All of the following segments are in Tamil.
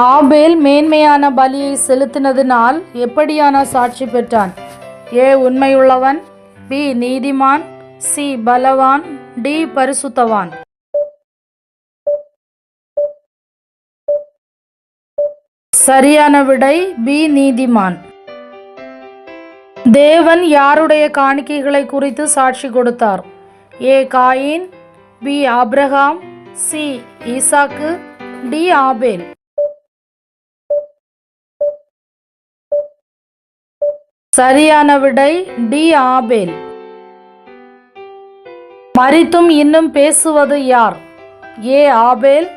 ஆபேல் மேன்மையான பலியை செலுத்தினதினால் எப்படியான சாட்சி பெற்றான்? ஏ உண்மையுள்ளவன். பி நீதிமான். சி பலவான். டி பரிசுத்தவான். சரியான விடை பி நீதிமான். தேவன் யாருடைய காணிக்கைகளை குறித்து சாட்சி கொடுத்தார்? A Cain. B Abraham C Isaac. D Abel. சரியான விடை டி ஆபேல். மரித்தும் இன்னும் பேசுவது யார்? A Abel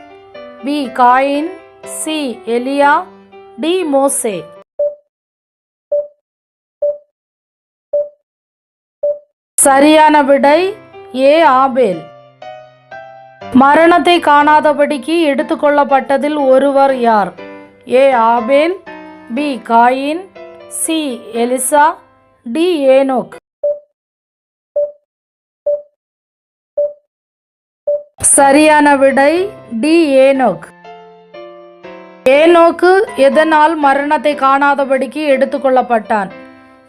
B Cain C எலியா டி மோசே. சரியான விடை ஏ ஆபேல். மரணத்தை காணாதபடிக்கு எடுத்துக்கொள்ளப்பட்டதில் ஒருவர் யார்? A Abel B Cain C Elisha D Enoch. சரியான விடை டி ஏனோக். ஏனோக்கு எதனால் மரணத்தை காணாதபடிக்கு எடுத்துக்கொள்ளப்பட்டான்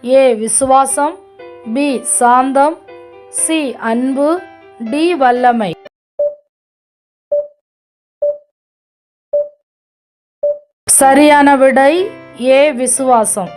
ஏ விசுவாசம் பி சாந்தம் சி அன்பு டி வல்லமை. சரியான விடை ஏ விசுவாசம்.